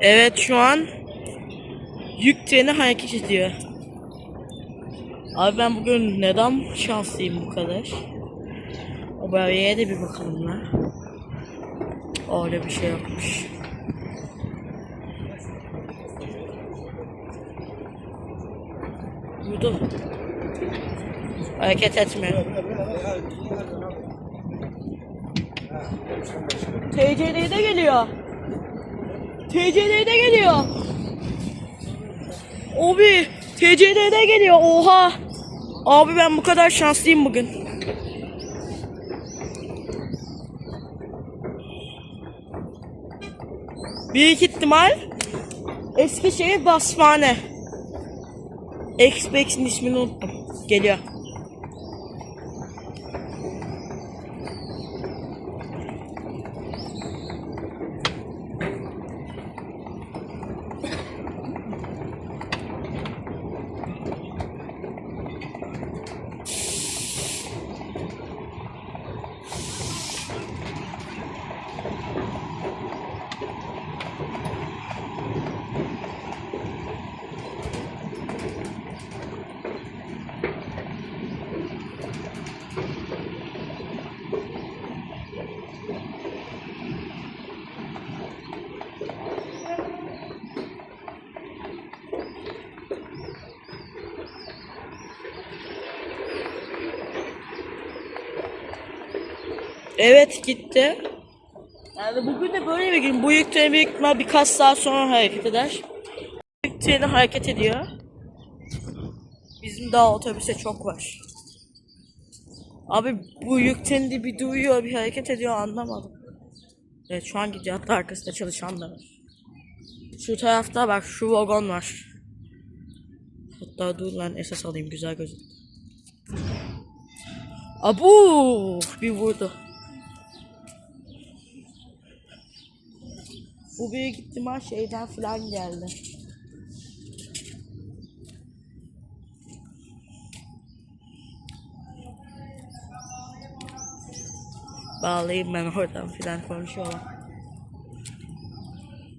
Evet şu an yük treni hareket ediyor. Abi ben bugün neden şanslıyım bu kadar? O bariyere de bir bakalım lan. Öyle bir şey yokmuş. Vurdu. Hareket etmiyor. TC'de de geliyor. TC'de de geliyor. Abi TC'de de geliyor. Oha. Abi ben bu kadar şanslıyım bugün. Büyük ihtimal Eskişehir Basmane. Xbox'in ismini unuttum. Geliyor. Evet gitti. Yani bugün de böyle bir gün. Bu yük treni büyük ihtimal birkaç saat sonra hareket eder. Yük treni hareket ediyor. Bizim daha otobüse çok var. Abi bu yük treni de bir duyuyor bir hareket ediyor anlamadım. Evet şu an gidiyor hatta arkasında çalışan da var. Şu tarafta bak şu vagon var. Hatta dur lan esas alayım güzel gözüktü. Abu bir vurdu. Bu büyük ihtimal şeyden falan geldi. Bağlayayım ben oradan filan konuşuyorlar.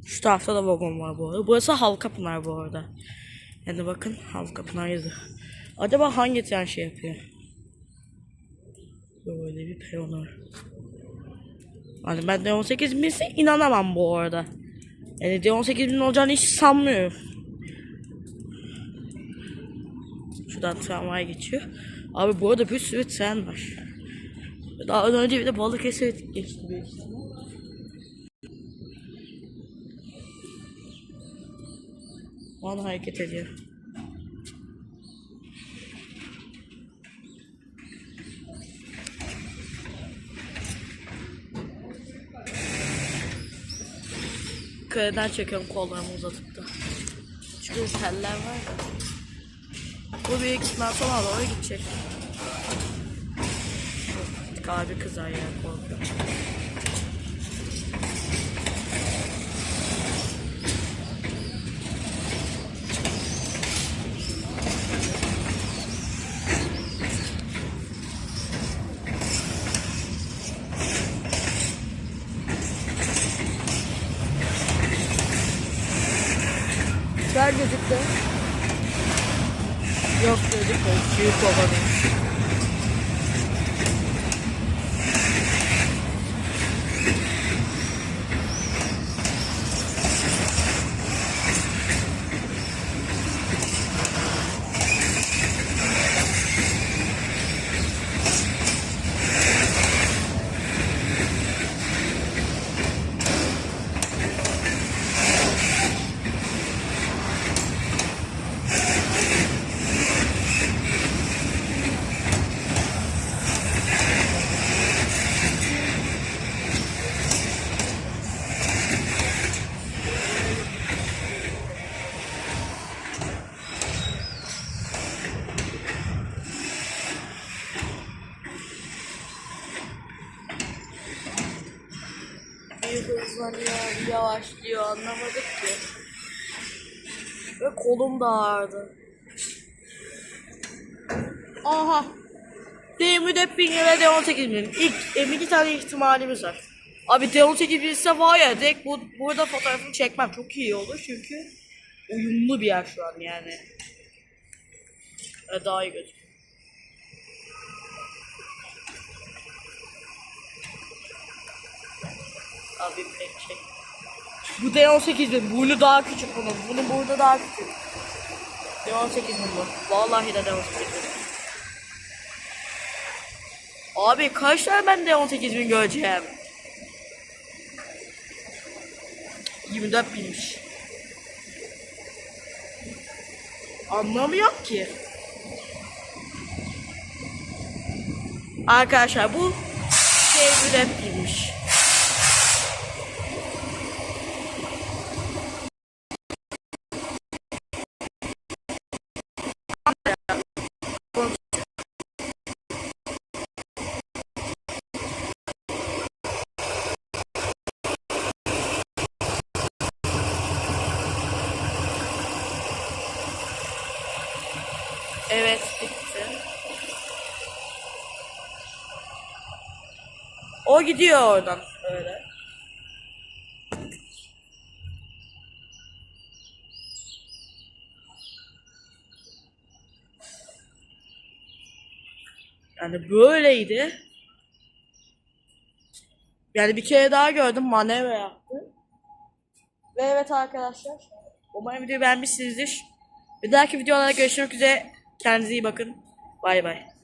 Şu tarafta da vagon var bu arada. Burası Halkapınar bu arada. Yani bakın Halkapınar yazı. Acaba hangi tren şey yapıyor? Böyle bir peron var. Hani ben de 18 binse inanamam bu arada. Yani de 18 bin olacağını hiç sanmıyorum. Şuradan tramvay geçiyor. Abi bu arada bir sürü tren var. Daha önce bir de Balıkesir geçti ihtimal. O an hareket ediyor. Kayadan çekiyorum kollarımı uzatıp da. Çünkü teller var ya. Bu büyük ihtimal sona doğru gidecek. Abi kızar ya korkuyorum. Gözüktü. Yok gözükmüyor. Büyük babanın. bir hızlanıyor, yavaşlıyor anlamadık ki. Ve kolum da ağrıdı. Aha. D24 bin lira D18 bin. İlk em, iki tane ihtimalimiz var. Abi D18 bilse var ya direkt bu, burada fotoğrafını çekmem çok iyi olur çünkü uyumlu bir yer şu an yani. Daha iyi gözüküyor. Abi bir şey. Bu D18'in burnu daha küçük bunun. Bunun burnu daha küçük. D18'in bu. Vallahi de D18'in. Abi kaç tane ben D18 bin göreceğim? 24 binmiş. Anlamıyorum ki. Arkadaşlar bu şey rap girmiş. O gidiyor oradan öyle. Yani böyleydi. Yani bir kere daha gördüm manevra yaptı. Ve evet arkadaşlar. Umarım videoyu beğenmişsinizdir. Bir dahaki videolarda görüşmek üzere. Kendinize iyi bakın. Bay bay.